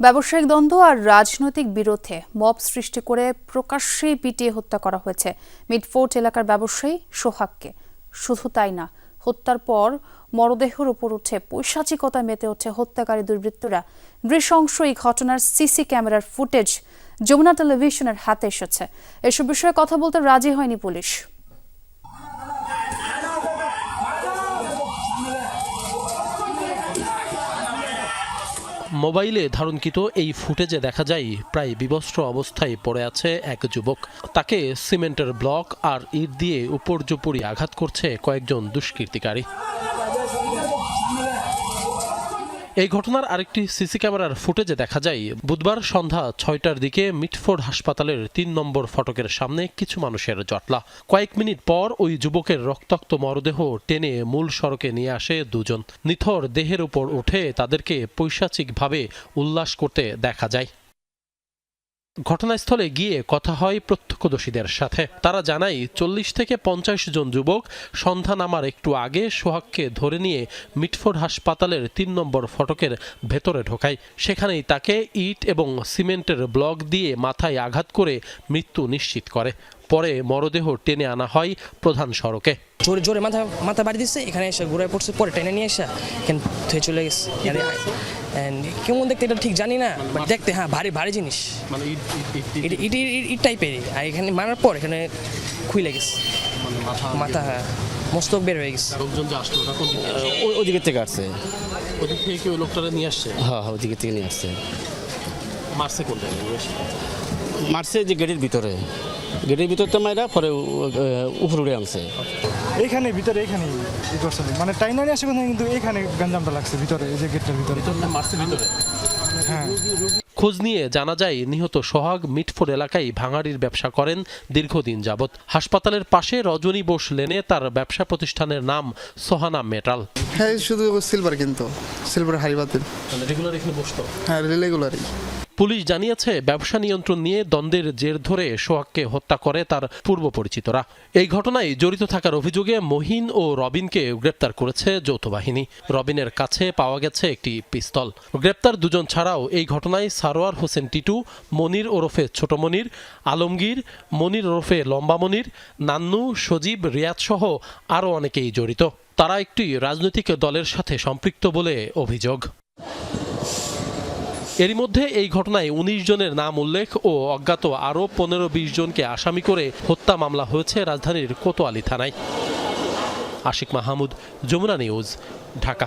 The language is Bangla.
ব্যবসায়িক দ্বন্দ্ব আর রাজনৈতিক বিরোধে মব সৃষ্টি করে প্রকাশ্যেই পিটিয়ে হত্যা করা হয়েছে মিডফোর্ট এলাকার ব্যবসায়ী সোহাগকে। শুধু তাই না, হত্যার পর মরদেহের উপর উঠে পৈশাচিকতা মেতে ওঠে হত্যাকারী দুর্বৃত্তরা। নৃশংস এই ঘটনার সিসি ক্যামেরার ফুটেজ যমুনা টেলিভিশনের হাতে এসেছে। এসব বিষয়ে কথা বলতে রাজি হয়নি পুলিশ। মোবাইলে ধারণকৃত এই ফুটেজে দেখা যায়, প্রায় বিবস্ত্র অবস্থায় পড়ে আছে এক যুবক। তাকে সিমেন্টের ব্লক আর ইট দিয়ে উপর্যুপরি আঘাত করছে কয়েকজন দুষ্কৃতিকারী। এই ঘটনার আরেকটি সিসি ক্যামেরার ফুটেজে দেখা যায়, বুধবার সন্ধ্যা ছয়টার দিকে মিটফোর্ড হাসপাতালের তিন নম্বর ফটকের সামনে কিছু মানুষের জটলা। কয়েক মিনিট পর ওই যুবকের রক্তাক্ত মরদেহ টেনে মূল সড়কে নিয়ে আসে দুজন। নিথর দেহের উপর উঠে তাদেরকে পৈশাচিকভাবে উল্লাস করতে দেখা যায়। ঘটনাস্থলে গিয়ে কথা হয় প্রত্যক্ষদর্শীদের সাথে। তারা জানায় চল্লিশ থেকে পঞ্চাশ জন যুবক সন্ধ্যা নামার একটু আগে সোহাগকে ধরে নিয়ে মিটফোর্ড হাসপাতালের তিন নম্বর ফটকের ভেতরে ঢোকায়। সেখানেই তাকে ইট এবং সিমেন্টের ব্লক দিয়ে মাথায় আঘাত করে মৃত্যু নিশ্চিত করে। পরে মরদেহ টেনে আনা হয় প্রধান সড়কে। জোরে জোরে মাথা মাথা বাড়ি দিচ্ছে এখানে এসে ঘুরে পড়ছে পরে টেনে নিয়ে এসে এখানে চলে গেছে। And কেমন দেখতে এটা ঠিক জানি না বাট দেখতে হ্যাঁ ভারী ভারী জিনিস। মানে ইট ইট ইট টাইপের আর এখানে মারার পর এখানে খুইলে গেছে। মাথা হ্যাঁ মস্তক বের হয়ে গেছে। ওদিকের থেকে আসছে। ওদিক থেকে কি ওই লোকটা নিয়ে আসছে? হ্যাঁ হ্যাঁ ওদিকের থেকে নিয়ে আসছে। মারছে কোন জায়গায় নিয়ে এসে? মারছে যে গেটের ভিতরে। গেটের ভিতর তো মাইরা পরে উপরে উড়ে আনছে। এইখানে ভিতরে এখানে ই করছে মানে টাইনা নিয়ে আসে কোথায় কিন্তু এখানে গঞ্জামটা লাগছে ভিতরে এই যে গেটটার ভিতরে। মারছে ভিতরে। হ্যাঁ। খোঁজ নিয়ে জানা যায় নিহত সোহাগ মিটফোর এলাকায় ভাঙাড়ির ব্যবসা করেন দীর্ঘদিন যাবৎ। হাসপাতালের পাশে রজনী বোস লেনে তার ব্যবসা প্রতিষ্ঠানের নাম সোহানা মেটাল। হ্যাঁ শুধু সিলভার কিন্তু সিলভার হাড়ি রেগুলার এখানে বসতো? হ্যাঁ রেগুলারই পুলিশ জানিয়েছে, ব্যবসা নিয়ন্ত্রণ নিয়ে দ্বন্দ্বের জের ধরে সোহাগকে হত্যা করে তার পূর্ব পরিচিতরা এই ঘটনায় জড়িত থাকার অভিযোগে মহিন ও রবিনকে গ্রেপ্তার করেছে যৌথ বাহিনী। রবিনের কাছে পাওয়া গেছে একটি পিস্তল। গ্রেপ্তার দুজন ছাড়াও এই ঘটনায় সারোয়ার হোসেন টিটু, মনির ওরফে ছোট মনির আলমগীর, মনির ওরফে লম্বা মনির নান্নু, সজীব রিয়াদ সহ আরও অনেকেই জড়িত। তারা একটি রাজনৈতিক দলের সাথে সম্পৃক্ত বলে অভিযোগ। এরই মধ্যে এই ঘটনায় উনিশ জনের নাম উল্লেখ ও অজ্ঞাত আরও পনেরো বিশ জনকে আসামি করে হত্যা মামলা হয়েছে রাজধানীর কোতোয়ালি থানায়। আশিক মাহমুদ, যমুনা নিউজ, ঢাকা।